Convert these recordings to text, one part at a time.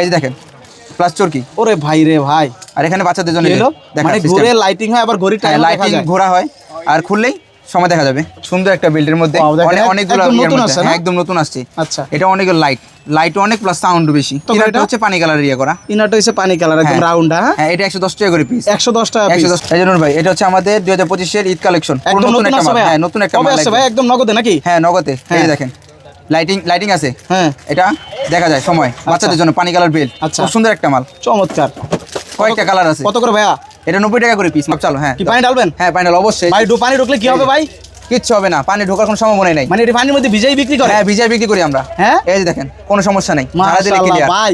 এই যে দেখেন প্লাস চরকি ওরে ভাই রে ভাই। আর এখানে বাচ্চাদের জন্য মানে ঘুরে লাইটিং হয় আবার ঘড়ি টাইম লাইটিং ঘোরা হয় আর খুললেই সময় দেখা যাবে। সুন্দর একটা বিল্ডের মধ্যে। অনেকগুলো একদম নতুন মধ্যে। আসছে না? হ্যাঁ, একদম নতুন আসছে। আচ্ছা। এটা অনেক লাইট লাইট অনেক প্লাস সাউন্ড বেশি। তো এটা এটা? হচ্ছে পানি কালার ইয়ে করা। ইনারটা হচ্ছে পানি কালার একদম হ্যাঁ। রাউন্ড হ্যাঁ? হ্যাঁ এটা একশো দশ টাকা করে পিস একশো দশ টাকা একশো piece। দশ এই ভাই এটা হচ্ছে আমাদের দুই হাজার পঁচিশের ঈদ কালেকশন একদম নতুন একটা হ্যাঁ নতুন একটা মাল ভাই? একদম নগদে নাকি? হ্যাঁ নগদে। এই হ্যাঁ। দেখেন। লাইটিং লাইটিং আছে। হ্যাঁ। এটা দেখা যায় সময়। বাচ্চাদের জন্য পানি কালার বেল আচ্ছা। খুব সুন্দর একটা মাল। চমৎকার। কয়েকটা কালার আছে। কত করে ভাইয়া? এটা নব্বই টাকা করে পিস চলো হ্যাঁ। কি পানি ঢালবেন? হ্যাঁ পানি ডাল অবশ্যই। ভাই পানি ঢুকলে কি হবে ভাই? কিচ্ছু হবে না। পানি ঢোকার কোনো সম্ভাবনা নাই। মানে এটা পানির মধ্যে ভিজাই বিক্রি করে? হ্যাঁ ভিজাই বিক্রি করি আমরা। হ্যাঁ? এই যে দেখেন কোনো সমস্যা নাই। ভাই।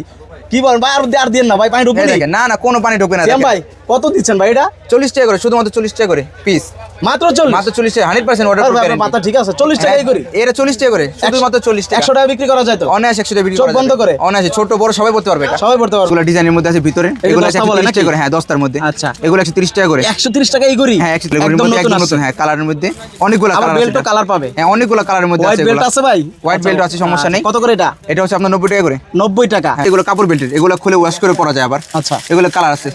কি বলেন ভাই আর আর দিন না ভাই পানি ঢুকবে না? না কোনো পানি ঢোকে না ভাই কত দিচ্ছেন ভাই এটা? চল্লিশ টাকা করে শুধুমাত্র চল্লিশ টাকা করে পিস মাত্র চল্লিশ? মাত্র চল্লিশ টাকা হান্ড্রেড পার্সেন্ট অর্ডার মাথা ঠিক আছে চল্লিশ টাকাই করি। এটা চল্লিশ টাকা করে শুধুমাত্র চল্লিশ টাকা। একশো টাকা বিক্রি করা যায় তো? অনায়াস একশো টাকা বিক্রি চোখ বন্ধ। করে? অনায়াসে ছোট বড় সবাই পড়তে পারবে এটা। সবাই পড়তে পারবে। এগুলো ডিজাইনের মধ্যে আছে ভিতরে এগুলো আছে দশটা বলে 130 নাকি? টাকা করে হ্যাঁ দশটার মধ্যে। আচ্ছা। এগুলো একশো তিরিশ টাকা করে। একশো তিরিশ টাকা এই করি? হ্যাঁ একশো একদম একদম নতুন। হ্যাঁ কালারের মধ্যে অনেকগুলো কালার বেল্টও কালার পাবে। হ্যাঁ অনেকগুলো কালারের মধ্যে আছে বেল্ট আছে ভাই? হোয়াইট বেল্ট আছে সমস্যা নেই। কত করে এটা? এটা হচ্ছে আপনার নব্বই টাকা করে। নব্বই টাকা। হ্যাঁ, এগুলো কাপড় বেল্টের এগুলো খুলে ওয়াশ করে পরা যায় আবার। আচ্ছা। এগুলো কালার আছে।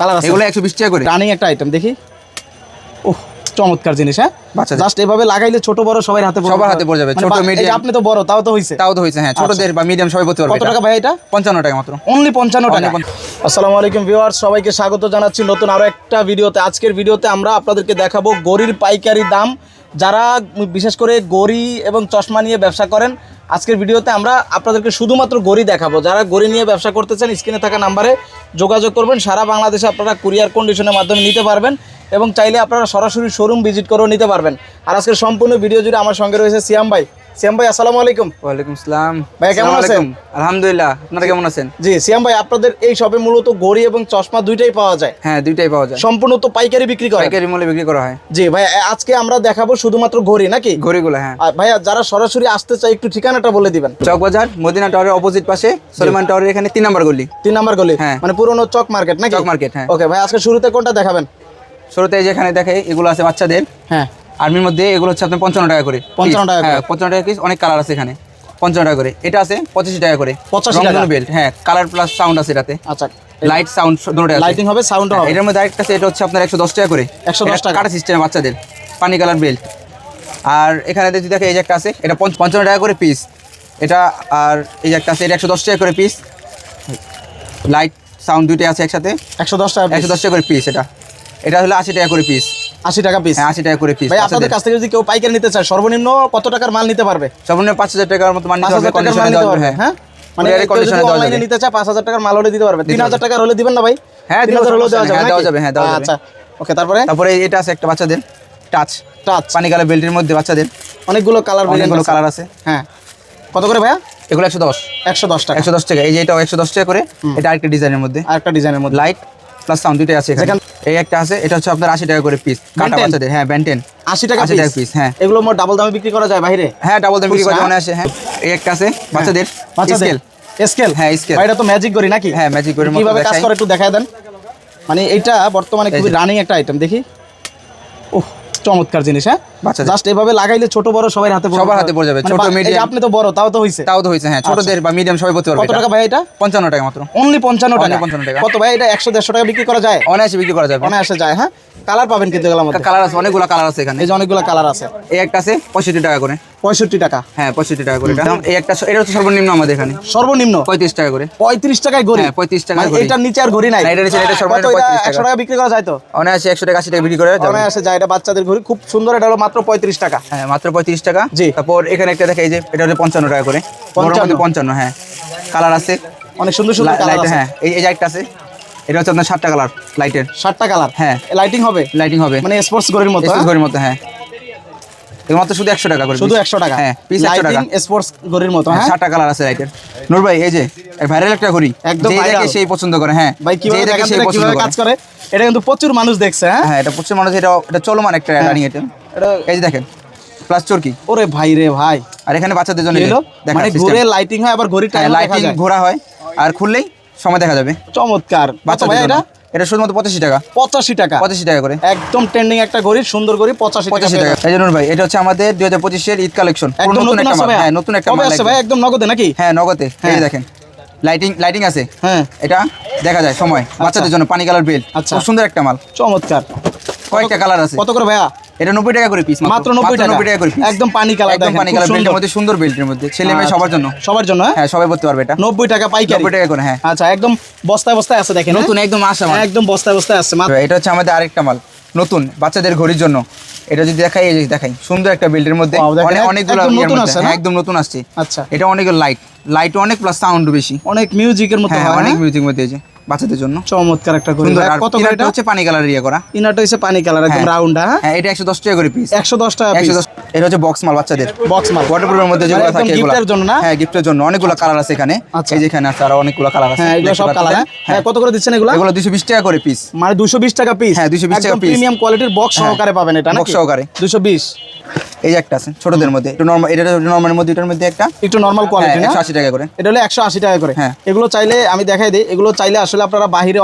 কালার আছে। এগুলো একশো বিশ টাকা করে। রানিং একটা আইটেম দেখি। ওহ চমৎকার জিনিস হ্যাঁ। জাস্ট এভাবে লাগাইলে ছোট বড় সবার হাতে পড়বে। সবার হাতে পড়ে যাবে, মানে ছোট, medium। আপনি তো বড় তাও তো হইছে। তাও তো হয়েছে হ্যাঁ ছোটদের বা মিডিয়াম সবাই পড়তে পারবে আচ্ছা। কত টাকা ভাই এটা? পঞ্চান্ন টাকা মাত্র। অনলি পঞ্চান্ন টাকা। Only আসসালামু আলাইকুম ভিউয়ার্স সবাইকে স্বাগত জানাচ্ছি নতুন আরও একটা ভিডিওতে। আজকের ভিডিওতে আমরা আপনাদেরকে দেখাবো গড়ির পাইকারি দাম যারা বিশেষ করে গড়ি এবং চশমা নিয়ে ব্যবসা করেন, আজকের ভিডিওতে আমরা আপনাদেরকে শুধুমাত্র গড়ি দেখাবো। যারা গড়ি নিয়ে ব্যবসা করতে চান, স্ক্রিনে থাকা নাম্বারে যোগাযোগ করবেন। সারা বাংলাদেশে আপনারা কুরিয়ার কন্ডিশনের মাধ্যমে নিতে পারবেন এবং চাইলে আপনারা সরাসরি শোরুম ভিজিট করেও নিতে পারবেন। আর আজকের সম্পূর্ণ ভিডিও জুড়ে আমার সঙ্গে রয়েছে সিয়াম ভাই। সিয়াম ভাই আসসালামু আলাইকুম। ওয়ালাইকুম আসসালাম। ভাইয়া, কেমন আছেন? আলহামদুলিল্লাহ আপনারা কেমন আছেন? জি সিয়াম ভাই আপনাদের এই শপে মূলত গড়ি এবং চশমা দুইটাই পাওয়া যায়। হ্যাঁ দুইটাই পাওয়া যায়। সম্পূর্ণ তো পাইকারি বিক্রি করে পাইকারি মূল্যে বিক্রি করা হয়। জি ভাই আজকে আমরা দেখাবো শুধুমাত্র ঘড়ি নাকি? ঘড়িগুলো হ্যাঁ। ভাইয়া যারা সরাসরি আসতে চায় একটু ঠিকানাটা বলে দিবেন। চকবাজার মদিনা টাওয়ারের অপোজিট পাশে সলিমান টাওয়ারের এখানে তিন নম্বর গলি। তিন নাম্বার গলি? হ্যাঁ। মানে পুরনো চক মার্কেট নাকি? চক মার্কেট, হ্যাঁ। ওকে ভাই আজকে শুরুতে কোনটা দেখাবেন? শুরুতে যেখানে দেখে এগুলো আছে বাচ্চাদের। হ্যাঁ। আর্মির মধ্যে এগুলো হচ্ছে আপনার পঞ্চান্ন টাকা করে 55 টাকা হ্যাঁ পঞ্চান্ন টাকা পিস অনেক কালার আছে এখানে। পঞ্চান্ন টাকা করে। এটা আছে পঁচাশি টাকা করে। 85 টাকা? বেল্ট হ্যাঁ কালার প্লাস সাউন্ড আছে এটাতে। আচ্ছা। লাইট সাউন্ড দুটোটা লাইটিং হবে সাউন্ড হবে। এটার মধ্যে আরেকটা আছে এটা হচ্ছে আপনার একশো দশ টাকা করে। 110 টাকা। কাটা সিস্টেম বাচ্চাদের। পানি কালার বেল্ট আর এখানে যদি দেখে এই যে একটা আছে এটা পঞ্চ- পঞ্চান্ন টাকা করে পিস এটা আর এই যে একটা আছে এটা একশো দশ টাকা করে পিস লাইট সাউন্ড দুইটাই আছে একসাথে। একশো দশ টাকা একশো দশ টাকা করে পিস এটা। এটা হলো আশি টাকা করে পিস আশি টাকা পিস হ্যাঁ আশি টাকা করে পিস ভাই আপনাদের কাছ থেকে যদি কেউ পাইকারি নিতে চায় সর্বনিম্ন কত টাকার মাল নিতে পারবে? সর্বনিম্ন পাঁচ হাজার টাকার মতো মাল নিতে পারবে হ্যাঁ? মানে কেউ যদি অনলাইনে নিতে চায় পাঁচ হাজার টাকার মাল হলে দিতে পারবে। তিন হাজার টাকার হলে দিবেন না ভাই? হ্যাঁ, তিন দিব, দেওয়া যাবে হ্যাঁ, দেওয়া যাবে, হ্যাঁ, দেওয়া যাবে। আচ্ছা ওকে তারপরে? তারপরে এটা আছে একটা বাচ্চাদের টাচ টাচ পানি কালার বেল্টের মধ্যে বাচ্চাদের অনেকগুলো কালার অনেকগুলো কালার আছে। হ্যাঁ। কত করে ভাইয়া? এগুলো একশো দশ। একশো দশ টাকা। একশো দশ টাকা। এই যে এটাও একশো দশ টাকা করে। এটা আরেকটা ডিজাইনের মধ্যে। আরেকটা ডিজাইনের মধ্যে। লাইট প্লাস সাউন্ড দুইটাই আছে এখানে। এই একটা আছে এটা হচ্ছে আপনার আশি টাকা করে পিস কাটা? বাচ্চাদের হ্যাঁ ব্যান্টেন আশি টাকা আশি টাকা পিস হ্যাঁ। এগুলো মোট ডাবল দামে বিক্রি করা যায় বাইরে? হ্যাঁ ডাবল দাম বিক্রি করা মনে আসে হ্যাঁ। এই একটা আছে বাচ্চাদের বাচ্চাদের? স্কেল স্কেল হ্যাঁ, স্কেল এটা তো ম্যাজিক করি নাকি? হ্যাঁ, ম্যাজিক করি কীভাবে কাজ করে একটু দেখায় দেন। মানে এইটা বর্তমানে খুবই রানিং একটা আইটেম দেখি। ওহ চমৎকার জিনিস হ্যাঁ? আচ্ছা জাস্ট এভাবে লাগাইলে ছোট বড় সবার হাতে সবার হাতে পড়ে যাবে, মানে ছোট, মিডিয়াম এই আপনি তো বড় তাও তো হইছে। তাও তো হয়েছে হ্যাঁ ছোটদের বা মিডিয়াম সবাই পড়তে পারবে আচ্ছা। কত টাকা ভাই এটা? পঞ্চান্ন টাকা মাত্র। অনলি পঞ্চান্ন টাকা। Only 55 টাকা। কত ভাই এটা? 100 150 টাকা বিক্রি করা যায়? অনায়াসে বিক্রি করা যাবে। অনায়াসে যায় হ্যাঁ? কালার পাবেন কিন্তু এগুলোর মধ্যে। কালার আছে অনেকগুলো কালার আছে এখানে। এই যে অনেকগুলো কালার আছে। এই একটা আছে পঁয়ষট্টি টাকা করে। পঁয়ষট্টি টাকা। হ্যাঁ পঁয়ষট্টি টাকা করে এটা। এই একটা এটা হচ্ছে সর্বনিম্ন আমাদের এখানে। সর্বনিম্ন? পঁয়ত্রিশ টাকা করে। পঁয়ত্রিশ টাকায় ঘড়ি হ্যাঁ, 35 টাকায় মানে ঘড়ি। নিচে আর ঘড়ি নাই? না, এটার নিচে- এটা সর্বনিম্ন 35 টাকা। একশো টাকা বিক্রি করা যায় তো? অনায়াসে একশো টাকা আশি টাকা বিক্রি করে যাবে। অনায়াসে যায় এটা বাচ্চাদের ঘড়ি খুব সুন্দর এটা হলো মাত্র পঁয়ত্রিশ টাকা। হ্যাঁ মাত্র পঁয়ত্রিশ টাকা। জি। তারপর এখানে একটা দেখে এই যে এটা হচ্ছে পঞ্চান্ন টাকা করে। পঞ্চান্ন? পঞ্চান্ন হ্যাঁ। কালার আছে। অনেক সুন্দর সুন্দর লাইট হ্যাঁ। এই এই যে একটা আছে। এটা হচ্ছে আপনার সাতটা কালার লাইটের সাতটা কালার হ্যাঁ। লাইটিং হবে? লাইটিং হবে। মানে স্পোর্টস ঘড়ির মতো এক্সপ্রেস ঘড়ির মতো হ্যাঁ। মাত্র শুধু একশো টাকা করে শুধু একশো টাকা? হ্যাঁ পিস একশো টাকা। স্পোর্টস ঘড়ির মতো হ্যাঁ সাতটা কালার আছে লাইটের নূর ভাই এই যে ভাইরাল একটা ঘড়ি একদম দেখে সেই পছন্দ করে হ্যাঁ ভাই কীভাবে দেখে সেই পছন্দ করে। কাজ করে? এটা কিন্তু প্রচুর মানুষ দেখছে হ্যাঁ? হ্যাঁ এটা প্রচুর মানুষ এটা এটা চলমান একটা রানিং এটা এটা এই যে দেখেন প্লাস চরকি। ওরে ভাই রে ভাই। আর এখানে বাচ্চাদের জন্য হলো? মানে ঘুরে লাইটিং হয় আবার ঘড়ি হ্যাঁ টাইম লাইটিং ঘোরা হয় আর খুললেই সময় দেখা যাবে। চমৎকার। কত ভাই বাচ্চাদের এটা। এটা শুধুমাত্র পঁচাশি টাকা। পঁচাশি টাকা। পঁচাশি টাকা করে। একদম ট্রেন্ডিং একটা ঘড়ি সুন্দর ঘড়ি পঁচাশি পঁচাশি টাকা। এই জন্য ভাই এটা হচ্ছে আমাদের দুই হাজার পঁচিশের ঈদ কালেকশন একদম নতুন একটা হ্যাঁ নতুন একটা। ভাই? একদম নগদে নাকি? হ্যাঁ নগদে। এই হ্যাঁ। দেখেন লাইটিং লাইটিং আছে। হ্যাঁ। এটা দেখা যায় সময়। বাচ্চাদের জন্য পানি কালার বেল্ট আচ্ছা। খুব সুন্দর একটা মাল। চমৎকার। কয়েকটা কালার আছে। কত করে ভাইয়া? এটা নব্বই টাকা করে পিস মাত্র 90 টাকা। নব্বই টাকা করে পিস একদম পানি কালার একদম পানি কালার বেল্টের মধ্যে সুন্দর বেল্টের মধ্যে। ছেলে মেয়ে আচ্ছা। সবার জন্য। সবার জন্য হ্যাঁ? হ্যাঁ সবাই পড়তে পারবে এটা। নব্বই টাকা পাইকারি। নব্বই টাকা করে হ্যাঁ। আচ্ছা একদম বস্তায় বস্তায় আছে দেখেন হ্যাঁ? নতুন একদম আসা একদম বস্তায় বস্তায় আছে মাত্র এটা হচ্ছে আমাদের আরেকটা মাল নতুন বাচ্চাদের ঘড়ির জন্য। এটা যদি দেখাই এই দেখাই সুন্দর একটা বেল্টের মধ্যে। অনেকগুলো একদম নতুন মধ্যে, আসছে হ্যাঁ, একদম নতুন আসছে। আচ্ছা। এটা অনেক লাইট লাইট অনেক প্লাস সাউন্ড বেশি। অনেক মিউজিকের মতো হ্যাঁ অনেক হ্যাঁ? মিউজিক মধ্যে এই যে। বাচ্চাদের জন্য। চমৎকার একটা ঘড়ি কত এটা? হচ্ছে পানি কালার ইয়ে করা। ইনারটা হচ্ছে পানি কালার একদম হ্যাঁ। রাউন্ড হ্যাঁ? হ্যাঁ এটা একশো দশ টাকা করে পিস একশো দশ টাকা একশো দশ এটা হচ্ছে বক্স মাল বাচ্চাদের। বক্স মাল। ওয়াটারপ্রুফের মধ্যে যেগুলো থাকে এগুলো। গিফটের জন্য না? হ্যাঁ গিফটের জন্য। অনেকগুলো কালার আছে এখানে। আচ্ছা। এই যে এখানে আছে আর অনেকগুলো কালার আছে। হ্যাঁ এগুলো সব কালার? হ্যাঁ? হ্যাঁ। কত করে দিচ্ছেন এগুলো? এগুলো দুশো বিশ টাকা করে পিস মানে দুশো বিশ টাকা পিস হ্যাঁ, 220 টাকা piece। প্রিমিয়াম কোয়ালিটির বক্স। সহকারে পাবেন এটা Box সহকারে। দুশো বিশ। এই যে একটা আছে ছোটদের মধ্যে। একটু নর্মাল এটা নর্মালের মধ্যে এটার মধ্যে একটা একটু নর্মাল কোয়ালিটি না? একশো আশি টাকা করে। এটা হলো টাকা করে। হ্যাঁ। এগুলো চাইলে আমি দেখাই দিই। এগুলো চাইলে আসলে আপনারা বাহিরে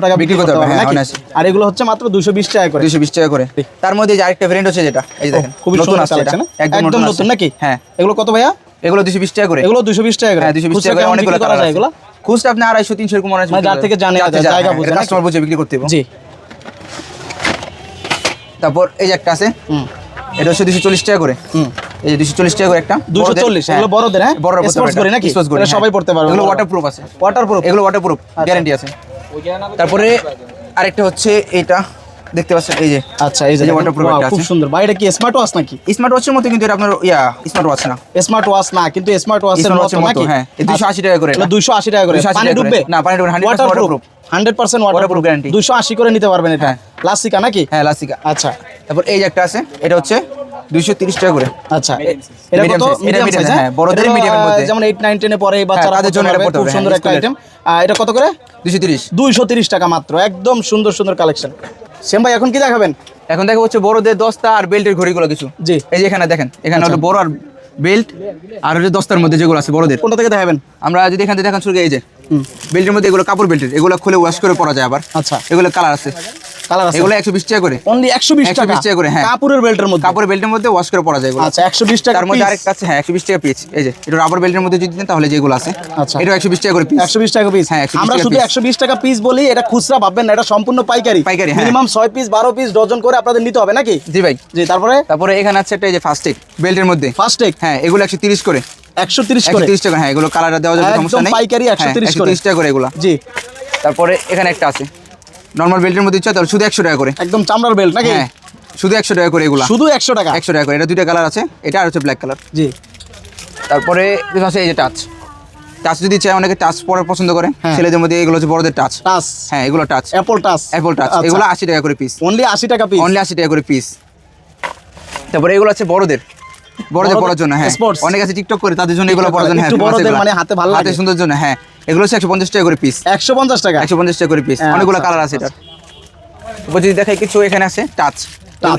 টাকা বিক্রি করতে পারবেন হ্যাঁ, নাকি? আর এগুলো হচ্ছে মাত্র দুশো বিশ টাকা করে। দুশো বিশ টাকা করে। তার মধ্যে যে আরেকটা হচ্ছে যেটা এই দেখেন খুবই সুন্দর এটা একদম নতুন নাকি? হ্যাঁ। এগুলো কত ভাইয়া? এগুলো দুশো বিশ টাকা করে। এগুলো দুশো বিশ টাকা করে। হ্যাঁ দুশো বিশ খুচরা টাকা করে অনেকগুলো করা যায় এগুলো? খুচরা আপনি আড়াইশো তিনশো এরকম মনে হয় যার থেকে জানে জায়গা জায়গা বুঝে কাস্টমার বুঝে বিক্রি করতে হবে জি। তারপর এই যে একটা আছে হুম। এটা হচ্ছে দুশো চল্লিশ টাকা করে। হুম। এই যে দুশো চল্লিশ টাকা করে একটা। দুশো চল্লিশ। এগুলো বড়দের হ্যাঁ? পড়তে স্পোর্টস করি নাকি? এটা হ্যাঁ। সবাই পড়তে পারবে এগুলো ওয়াটারপ্রুফ আছে। ওয়াটারপ্রুফ এগুলো ওয়াটারপ্রুফ গ্যারান্টি আছে। তারপরে আরেকটা হচ্ছে এটা দেখতে পাচ্ছেন এই যে। আচ্ছা এই যে wow, একটা খুব সুন্দর। ভাই এটা কি স্মার্ট ওয়াচ নাকি? স্মার্ট ওয়াচের মতো কিন্তু এটা আপনার ইয়া স্মার্ট ওয়াচ না। স্মার্ট ওয়াচ না কিন্তু স্মার্ট ওয়াচের মতো নাকি? হ্যাঁ। এই 280 টাকা করে এটা। দুশো আশি টাকা করে। 280 পানি করে। ডুববে? না, পানি ডুববে না, 100% waterproof। Hundred percent waterproof guarantee। দুশো আশি করে নিতে পারবেন এটা। হ্যাঁ। লাসিকা নাকি? হ্যাঁ লাসিকা আচ্ছা। তারপর এই যে একটা আছে এটা হচ্ছে দুইশো তিরিশ টাকা করে। আচ্ছা। এটা কত? মিডিয়াম সাইজ হ্যাঁ, বড়দের medium মধ্যে। যেমন এইট নাইন টেনে পরে এই বাচ্চারা তাদের জন্য এটা খুব সুন্দর হ্যাঁ, একটা। আইটেম এটা কত করে? তিরিশ। দুইশো তিরিশ টাকা মাত্র। একদম সুন্দর সুন্দর কালেকশন সেম ভাই এখন কি দেখাবেন? এখন দেখা হচ্ছে বড়দের দস্তা আর বেল্টের ঘড়িগুলো কিছু। জি। এই যে এখানে দেখেন এখানে হলো বড় আর বেল্ট আর হচ্ছে দস্তার মধ্যে যেগুলো আছে বড়দের। কোনটা থেকে দেখাবেন? আমরা যদি এখান থেকে দেখান শুরু এই যে বেল্টের মধ্যে এগুলো কাপড় বেল্টের এগুলো খুলে ওয়াশ করে পরা যায় আবার। আচ্ছা। এগুলো কালার আছে। কালার আছে। এগুলো একশো বিশ টাকা করে। অনলি একশো বিশ 120 টাকা? টাকা করে, হ্যাঁ। কাপড়ের বেল্টের মধ্যে? কাপড়ের বেল্টের মধ্যে ওয়াশ করে পরা যায় এগুলো। আচ্ছা একশো বিশ টাকা তার মধ্যে আরেকটা আছে হ্যাঁ একশো বিশ টাকা পিস এই যে এটা রাবার বেল্টের মধ্যে যদি দেন তাহলে যেগুলো আছে। আচ্ছা। এটা একশো বিশ টাকা করে পিস একশো বিশ টাকা পিস হ্যাঁ, আমরা শুধু piece। একশো বিশ টাকা পিস বলি এটা খুচরা ভাববেন না এটা সম্পূর্ণ পাইকারি। পাইকারি, হ্যাঁ। মিনিমাম পিস বারো পিস ডজন করে আপনাদের নিতে হবে নাকি? জি ভাই। জি তারপরে? তারপরে এখানে আছে একটা এই যে ফাস্টেক বেল্টের মধ্যে। ফার্স্ট টেক হ্যাঁ এগুলো একশো তিরিশ করে। একশো তিরিশ একশো করে তিরিশ টাকা হ্যাঁ এগুলো দেওয়া যাবে সমস্যা নেই। পাইকারি 130 হ্যাঁ, করে। 130 টাকা করে এগুলো। জি। তারপরে এখানে একটা আছে। নর্মাল বেল্টের মধ্যে ইচ্ছা তাহলে শুধু একশো টাকা করে। একদম চামড়ার বেল্ট নাকি? হ্যাঁ শুধু একশো টাকা করে এগুলো। শুধু একশো টাকা? একশো টাকা করে। এটা দুইটা কালার আছে এটা আর হচ্ছে ব্ল্যাক কালার জি। তারপরে আছে এই যে টাচ টাচ যদি চায় অনেকে টাচ পরে পছন্দ করে। হ্যাঁ। ছেলেদের মধ্যে এগুলো হচ্ছে বড়দের টাচ টাচ হ্যাঁ এগুলো touch Apple touch Apple touch এগুলো আশি টাকা করে পিস অনলি আশি টাকা পিস অনলি আশি টাকা করে পিস তারপরে এগুলো আছে বড়দের। বড়দের পড়ার জন্য হ্যাঁ। অনেক আছে টিকটক করে তাদের জন্য এগুলো পড়ার জন্য হ্যাঁ। বড়দের মানে হাতে ভালো হাতে সুন্দর জন্য হ্যাঁ। এগুলো হচ্ছে একশো পঞ্চাশ টাকা করে পিস একশো পঞ্চাশ টাকা? একশো পঞ্চাশ টাকা করে পিস হ্যাঁ, অনেকগুলো আচ্ছা, কালার আছে এটার। এবার যদি দেখাই কিছু এখানে আছে টাচ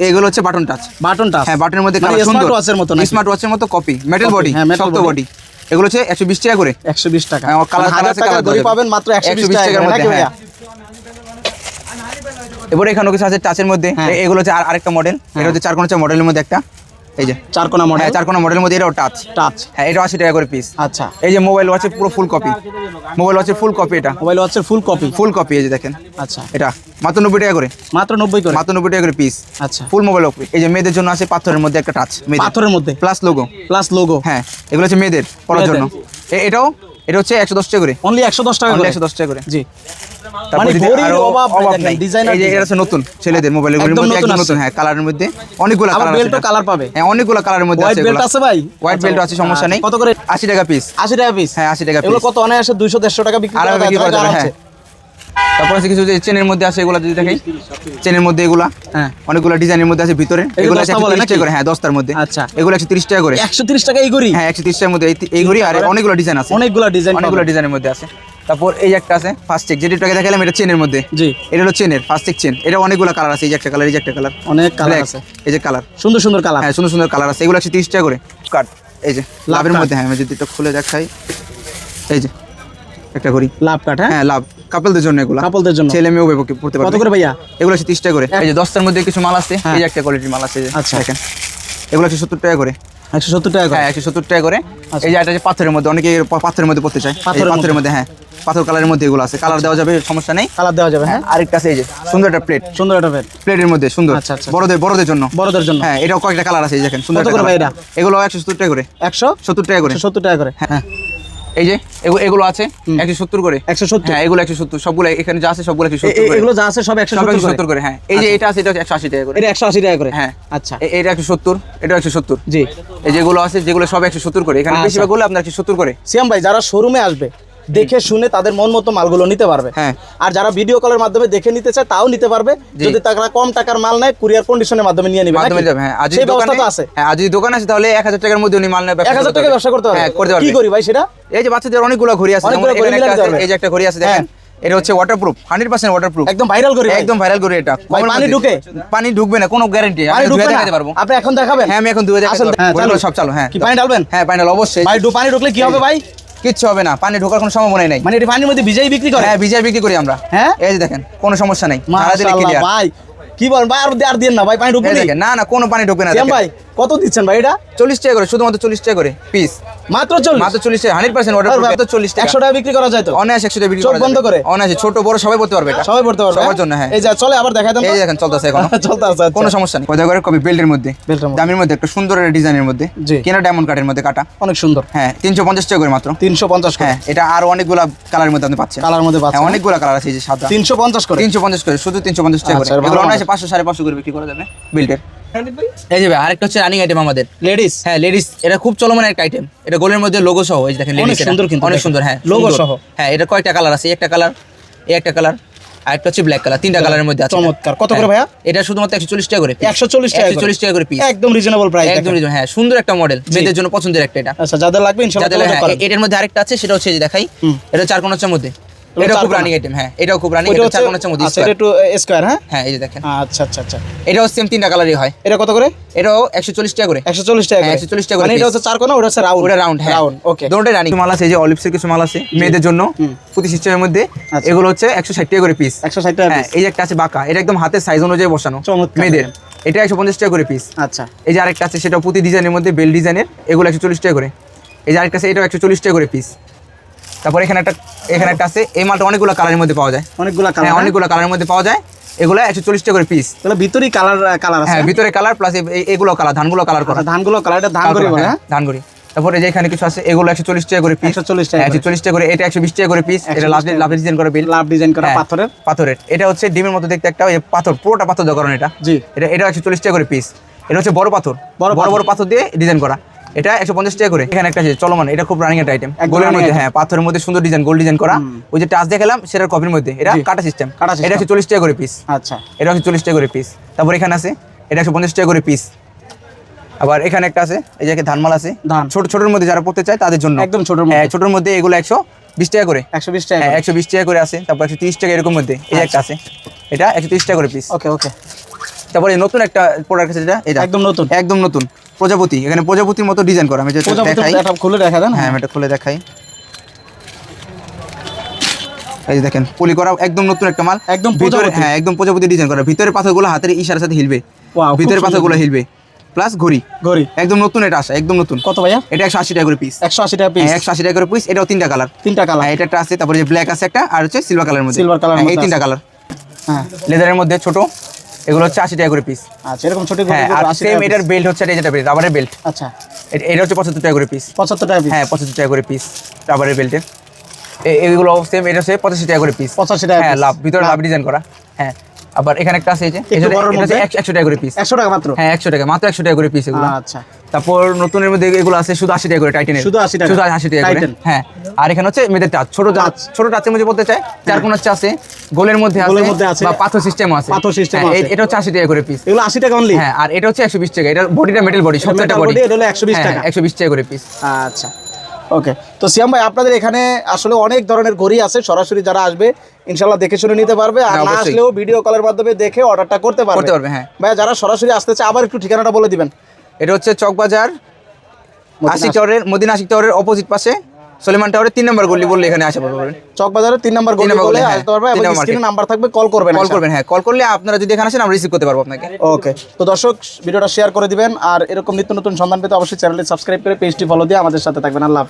এগুলো হচ্ছে বাটন টাচ বাটন টাচ হ্যাঁ বাটনের মধ্যে মানে সুন্দর। ওয়াচের মতো স্মার্ট ওয়াচের মতো কপি মেটাল বডি হ্যাঁ, শক্ত বডি এগুলো হচ্ছে একশো বিশ টাকা করে। একশো বিশ টাকা। হ্যাঁ, কালার মানে কালার আছে কালার পাবেন মাত্র একশো বিশ টাকার মধ্যে হ্যাঁ। এবারে এখানে কিছু আছে টাচের মধ্যে। হ্যাঁ। এগুলো হচ্ছে আর আরেকটা মডেল এটা হচ্ছে চার কোনা মডেলের মধ্যে একটা। এই যে চার কোনা হ্যাঁ মডেল চার কোনা মডেলের মধ্যে এটাও টাচ টাচ হ্যাঁ এটা আশি টাকা করে পিস আচ্ছা। এই যে মোবাইল ওয়াচের পুরো ফুল কপি মোবাইল ওয়াচের ফুল কপি এটা। মোবাইল ওয়াচের ফুল কপি ফুল কপি এই যে দেখেন। আচ্ছা। এটা মাত্র নব্বই টাকা করে। মাত্র নব্বই করে। মাত্র নব্বই টাকা করে পিস আচ্ছা। ফুল মোবাইল কপি এই যে মেয়েদের জন্য আছে পাথরের মধ্যে একটা টাচ পাথরের মধ্যে। প্লাস লোগো প্লাস লোগো হ্যাঁ এগুলো হচ্ছে মেয়েদের পড়ার জন্য। এটাও এটা হচ্ছে একশো দশ টাকা করে। অনলি একশো দশ টাকা করে? একশো দশ টাকা করে। জি। মানে নতুন ছেলেদের মোবাইলের নতুন হ্যাঁ কালারের মধ্যে অনেকগুলো কালার পাবে হ্যাঁ অনেকগুলো কালারের মধ্যে হোয়াইট বেল্ট আছে ভাই। হোয়াইট বেল্ট আছে সমস্যা নেই। কত করে? আশি টাকা পিস আশি টাকা পিস হ্যাঁ আশি টাকা পিস কত? অনায়াসে দুইশো দেড়শো টাকা বিক্রি করা যায় করা যাবে আরামসে। হ্যাঁ তারপর আছে কিছু যে চেনের মধ্যে আছে এগুলো যদি দেখাই। চেনের মধ্যে এগুলা হ্যাঁ অনেকগুলো ডিজাইনের মধ্যে আছে ভিতরে। এগুলো একশো বলে তিরিশ? টাকা করে হ্যাঁ দশটার মধ্যে। আচ্ছা। এগুলো একশো তিরিশ টাকা করে। একশো তিরিশ টাকা এই ঘড়ি? হ্যাঁ একশো তিরিশ টাকার মধ্যে এই ঘড়ি আর অনেকগুলো ডিজাইন আছে। অনেকগুলো ডিজাইন অনেকগুলো ডিজাইনের মধ্যে আছে। তারপর এই একটা আছে ফার্স্ট চেক যেটা টাকা দেখালাম এটা চেনের মধ্যে। জি। এটা হলো চেনের ফার্স্ট চেক চেন এটা অনেকগুলো কালার আছে এই যে একটা কালার এই যে একটা কালার অনেক কালার আছে। এই যে কালার সুন্দর সুন্দর কালার হ্যাঁ সুন্দর সুন্দর কালার আছে। এগুলো একশো তিরিশ টাকা করে। কাট এই যে লাভের মধ্যে হ্যাঁ আমি যদি এটা খুলে দেখাই। এই যে একটা ঘড়ি। লাভ কাট হ্যাঁ? হ্যাঁ লাভ। কাপলদের জন্য এগুলো। কাপলদের জন্য? ছেলে মেয়েও ব্যবহার পড়তে কত করে ভাইয়া? এগুলো হচ্ছে তিরিশ টাকা করে। এই যে দশটার মধ্যে কিছু মাল আছে হ্যাঁ। এই যে একটা কোয়ালিটির মাল আছে যে আচ্ছা। দেখেন। এগুলো হচ্ছে সত্তর টাকা করে। একশো সত্তর টাকা করে? হ্যাঁ একশো সত্তর টাকা করে। এই যে এটা যে পাথরের মধ্যে অনেকে পাথরের মধ্যে পড়তে চায়। পাথরের মধ্যে? হ্যাঁ। পাথর কালারের মধ্যে এগুলো আছে। কালার দেওয়া যাবে সমস্যা নেই। কালার দেওয়া যাবে হ্যাঁ। আরেকটা আছে এই যে সুন্দর একটা প্লেট সুন্দর একটা বেড প্লেটের মধ্যে সুন্দর। আচ্ছা, আচ্ছা। বড়দের বড়দের জন্য। বড়দের জন্য। হ্যাঁ এটাও কয়েকটা কালার আছে এই দেখেন সুন্দর কত করে ভাই colour। এগুলো একশো সত্তর টাকা করে। একশো? সত্তর টাকা করে। সত্তর টাকা করে। হ্যাঁ। এই যে এগুলো আছে? একশো সত্তর করে? একশো সত্তর। হ্যাঁ এগুলো একশো সত্তর। সবগুলো এখানে যা আছে সবগুলো একশো সত্তর এগুলো যা আছে সব একশো সত্তর করে? হ্যাঁ। এই যে এটা আছে এটা একশো আশি টাকা করে। এটা একশো আশি টাকা করে? হ্যাঁ। আচ্ছা। এটা একশো সত্তর এটা একশো সত্তর। জি। এই যেগুলো আছে যেগুলো সব একশো সত্তর করে। এখানে আচ্ছা। বেশিরভাগগুলো আপনার একশো সত্তর করে। সিয়াম ভাই যারা শোরুমে আসবে দেখে শুনে তাদের মন মতো মালগুলো নিতে পারবে। হ্যাঁ। আর যারা ভিডিও কলের মাধ্যমে দেখে নিতে চায় তাও নিতে পারবে। যদি তারা কম টাকার মাল নেয় কুরিয়ার কন্ডিশনের মাধ্যমে নিয়ে নিবে হ্যাঁ। সেই ব্যবস্থা তো আছে। হ্যাঁ আর যদি দোকান আছে তাহলে এক হাজার টাকার মধ্যে উনি মাল নেবে এক হাজার টাকা ব্যবসা করতে পারবে? হ্যাঁ কি করি ভাই সেটা? এই যে বাচ্চাদের অনেকগুলো ঘড়ি আছে এই যে একটা ঘড়ি আছে দেখেন। এটা হচ্ছে ওয়াটারপ্রুফ হান্ড্রেড পার্সেন্ট ওয়াটারপ্রুফ একদম ভাইরাল করি। একদম ভাইরাল করে এটা। পানি ঢুকে? পানি ঢুকবে না কোনো গ্যারান্টি আমি ধুয়ে দেখাতে পারব। আপনি এখন দেখাবেন? হ্যাঁ আমি এখন ধুয়ে দেখাতে পারব। হ্যাঁ, সব চালু হ্যাঁ। কি পানি ঢালবেন? হ্যাঁ পানি ঢাল অবশ্যই। ভাই পানি ঢুকলে কি হবে ভাই? কিচ্ছু হবে না পানি ঢোকার কোনো সম্ভাবনাই নাই। মানে এটা পানির মধ্যে ভিজাই বিক্রি করে? হ্যাঁ ভিজাই বিক্রি করি আমরা। হ্যাঁ? এই যে দেখেন কোনো সমস্যা নাই। ভাই কি বল ভাই আর আর দিন না ভাই পানি ঢুকবে না না না কোনো পানি ঢুকবে না ভাই কত দিচ্ছেন ভাই এটা? চল্লিশ টাকা করে শুধুমাত্র চল্লিশ টাকা করে পিস মাত্র চল্লিশ? মাত্র চল্লিশ টাকা হান্ড্রেড পার্সেন্ট অর্ডার মাত্র চল্লিশ টাকা। একশো টাকা বিক্রি করা যায় তো? অনায়াস একশো টাকা বিক্রি চোখ করা বন্ধ করে? অনায়াসে ছোট বড় সবাই পড়তে পারবে এটা। সবাই পড়তে পারবে সবার হ্যাঁ? জন্য, হ্যাঁ। এই যা চলে আবার দেখা দেন এই দেখেন চলতেছে এখন। চলতে আছে আচ্ছা। কোনো সমস্যা নেই। কোথায় করে কবি বেল্টের মধ্যে। দামের মধ্যে একটা সুন্দর ডিজাইনের মধ্যে। কেনা ডায়মন্ড কাটের মধ্যে কাটা। অনেক সুন্দর। হ্যাঁ তিনশো পঞ্চাশ টাকা করে মাত্র। তিনশো পঞ্চাশ হ্যাঁ এটা আর অনেকগুলা কালারের মধ্যে আপনি পাচ্ছেন। কালার মধ্যে হ্যাঁ পাচ্ছেন অনেকগুলা কালার আছে এই যে সাদা। তিনশো পঞ্চাশ করে। তিনশো পঞ্চাশ করে শুধু তিনশো পঞ্চাশ টাকা করে। আচ্ছা, মানের। অনায়াসে পাঁচশো সাড়ে পাঁচশো করে বিক্রি করা যাবে বিল্টের এই যে আরেকটা হচ্ছে রানিং আইটেম আমাদের। লেডিস হ্যাঁ লেডিস এটা খুব চলমান একটা আইটেম এটা গোলের মধ্যে লোগো সহ এই দেখেন অনেক সুন্দর কিন্তু অনেক সুন্দর হ্যাঁ সুন্দর। সহ। হ্যাঁ এটা কয়টা কালার আছে একটা কালার এই একটা কালার আর একটা হচ্ছে ব্ল্যাক কালার তিনটা কালারের মধ্যে আছে। চমৎকার। কত করে হ্যাঁ, ভাইয়া? এটা শুধুমাত্র একশো চল্লিশ টাকা করে একশো চল্লিশ টাকা চল্লিশ টাকা করে পিস একদম রিজনেবল প্রাইস একদম reasonable, হ্যাঁ সুন্দর একটা মডেল মেয়েদের জন্য পছন্দের একটা এটা। আচ্ছা যাদের লাগবে ইনশাআল্লাহ হ্যাঁ, এটার মধ্যে আরেকটা আছে সেটা হচ্ছে যে দেখাই। এটা চার কোনার মধ্যে? এটা এটাও খুব রানিং আইটেম হ্যাঁ এটাও খুব রানিং এটা চার আচ্ছা এটা একটু স্কোয়ার হ্যাঁ? হ্যাঁ এই যে দেখেন। আচ্ছা আচ্ছা আচ্ছা। এটাও সেম তিনটা কালারই হয়। এটা কত করে? এটাও একশো চল্লিশ টাকা করে। একশো চল্লিশ টাকা হ্যাঁ, করে। 140 টাকা করে মানে এটা। হচ্ছে চার কোনা ওটা হচ্ছে রাউন্ড ওটা রাউন্ড হ্যাঁ। রাউন্ড ওকে দুটোটাই রানিং মাল আছে এই যে অলিভসের কিছু মাল আছে মেয়েদের জন্য প্রতি সিস্টেমের মধ্যে আচ্ছা। এগুলো হচ্ছে একশো ষাট টাকা করে পিস একশো ষাট টাকা হ্যাঁ এই যে একটা আছে বাঁকা এটা একদম হাতের সাইজ অনুযায়ী বসানো মেয়েদের। এটা একশো পঞ্চাশ টাকা করে পিস আচ্ছা। এই যে আরেকটা আছে সেটা প্রতি ডিজাইনের মধ্যে বেল ডিজাইনের এগুলো একশো চল্লিশ টাকা করে। এই যে আরেকটা আছে এটাও একশো চল্লিশ টাকা করে পিস তারপর এখানে একটা এখানে একটা আছে। এই মালটা অনেকগুলো কালারের মধ্যে পাওয়া যায়। অনেকগুলা হ্যাঁ কালার অনেকগুলো কালারের মধ্যে পাওয়া যায়। এগুলো একশো চল্লিশ টাকা করে পিস তাহলে ভিতরেই কালার কালার আছে হ্যাঁ ভিতরে কালার প্লাস এগুলো কালার ধানগুলো কালার করা। আচ্ছা, ধানগুলো কালারটা ধান করে হ্যাঁ ধানগুড়ি। তারপরে যে এখানে কিছু আছে এগুলো একশো চল্লিশ টাকা করে পিস 140 টাকা করে। একশো চল্লিশ টাকা করে এটা একশো বিশ টাকা করে পিস এটা লাভ লাভ ডিজাইন করে বিল লাভ ডিজাইন করা হ্যাঁ, পাথরের। পাথরের। এটা হচ্ছে ডিমের মতো দেখতে একটা পাথর পুরোটা পাথর দেওয়া কারণ এটা। জি। এটা এটা একশো চল্লিশ টাকা করে পিস এটা হচ্ছে বড় পাথর। বড় বড় পাথর। দিয়ে ডিজাইন করা। এটা একশো পঞ্চাশ টাকা করে। এখানে একটা আছে চলমান এটা খুব রানিং একটা আইটেম গোলের মধ্যে হ্যাঁ পাথরের মধ্যে সুন্দর ডিজাইন গোল্ড ডিজাইন করা। ওই যে টাচ দেখালাম সেটার কপির মধ্যে। এটা কাটা সিস্টেম এটা একশো চল্লিশ টাকা করে পিস আচ্ছা। এটা হচ্ছে চল্লিশ টাকা করে পিস তারপর এখানে আছে এটা একশো পঞ্চাশ টাকা করে পিস আবার এখানে একটা আছে এই যে ধানমাল আছে। ছোট ছোটোর মধ্যে যারা পড়তে চায় তাদের জন্য। একদম ছোটোর মধ্যে। হ্যাঁ, ছোটোর মধ্যে এগুলো একশো বিশ টাকা করে। একশো বিশ টাকা হ্যাঁ একশো বিশ টাকা করে আছে। তারপর একশো তিরিশ টাকা এরকম মধ্যে। এই একটা আছে। এটা একশো তিরিশ টাকা করে পিস ওকে ওকে। তারপরে নতুন একটা প্রোডাক্ট আছে যেটা এটা। একদম নতুন। একদম নতুন। প্রজাপতি এখানে প্রজাপতির মতো ডিজাইন করা আমি যেটা দেখাই। খুলে দেখা দেন হ্যাঁ আমি এটা খুলে দেখাই। এই যে দেখেন পলি করা একদম নতুন একটা মাল। একদম ভিতরে হ্যাঁ একদম প্রজাপতি ডিজাইন করা। ভিতরে পাথরগুলো হাতের ইশারার সাথে হিলবে। ভিতরে পাথরগুলো হিলবে। প্লাস ঘড়ি। গড়ি একদম নতুন এটা আসা একদম নতুন। কত ভাইয়া? এটা একশো আশি টাকা করে পিস একশো আশি টাকা পিস হ্যাঁ একশো আশি টাকা করে পিস এটাও তিনটা কালার তিনটা কালার এটা একটা আছে তারপরে যে ব্ল্যাক আছে একটা আর হচ্ছে সিলভার কালারের মধ্যে। Colour এর হ্যাঁ, এই তিনটা কালার হ্যাঁ। লেদারের মধ্যে ছোট। এগুলো হচ্ছে আশি টাকা করে পিস আচ্ছা এরকম ছোট হ্যাঁ আর সেম এটার বেল্ট হচ্ছে এটা যেটা বেল্ট রাবারের বেল্ট আচ্ছা। এটা হচ্ছে পঁচাত্তর টাকা করে পিস পঁচাত্তর টাকা হ্যাঁ পঁচাত্তর টাকা করে পিস রাবারের বেল্টের এগুলো সেম এটা হচ্ছে পঁচাশি টাকা করে পিস পঁচাশি টাকা হ্যাঁ লাভ ভিতরে লাভ। লাভ ডিজাইন করা। হ্যাঁ আবার এখানে একটা আছে এই যে একটু এটা- বড়র এটা হচ্ছে মধ্যে? একশো- একশো টাকা করে পিস একশো টাকা মাত্র? হ্যাঁ একশো টাকা মাত্র একশো টাকা করে পিস এগুলো। আচ্ছা। তারপর নতুনের মধ্যে এগুলো আছে শুধু আশি টাকা করে টাইটেনের শুধু 80 টাকা। শুধু আশি টাকা করে। হ্যাঁ আর এখানে হচ্ছে মেয়েদের টাচ ছোট টাচ ছোট টাচের মধ্যে বলতে চাই চার কোন হচ্ছে আছে গোলের মধ্যে আছে। বা পাথর সিস্টেম আছে। পাথর system হ্যাঁ, আছে। এটা হচ্ছে আশি টাকা করে পিস এগুলো আশি টাকা অনলি হ্যাঁ আর এটা হচ্ছে একশো বিশ টাকা এটা বডিটা মেটাল বডি metal বডি এটা হলো 120 টাকা। একশো বিশ টাকা করে পিস আচ্ছা। ওকে তো সিয়াম ভাই আপনাদের এখানে আসলে অনেক ধরনের ঘড়ি আছে সরাসরি যারা আসবে ইনশাল্লাহ দেখে শুনে নিতে পারবে। আর হ্যাঁ, না আসলেও ভিডিও কলের মাধ্যমে দেখে অর্ডারটা করতে পারবে। করতে পারবে, হ্যাঁ। ভাই যারা সরাসরি আসতে চায় আবার একটু ঠিকানাটা বলে দিবেন। এটা হচ্ছে চকবাজার আশিক টাওয়ারের মদিনা আশিক টাওয়ারের অপোজিট পাশে। সলিমান টাওয়ারে তিন নম্বর গলি বললে এখানে আসা পারবেন চকবাজারের তিন নম্বর গলি বলে হ্যাঁ। আসতে পারবে এবং স্ক্রিনে নাম্বার থাকবে কল করবেন কল করবেন হ্যাঁ। কল করলে আপনারা যদি এখানে আসেন আমরা রিসিভ করতে পারব আপনাকে। ওকে তো দর্শক ভিডিওটা শেয়ার করে দিবেন আর এরকম নিত্য নতুন সন্ধান পেতে অবশ্যই চ্যানেলটি সাবস্ক্রাইব করে পেজটি ফলো দিয়ে আমাদের সাথে থাকবেন। আল্লাহ হাফেজ।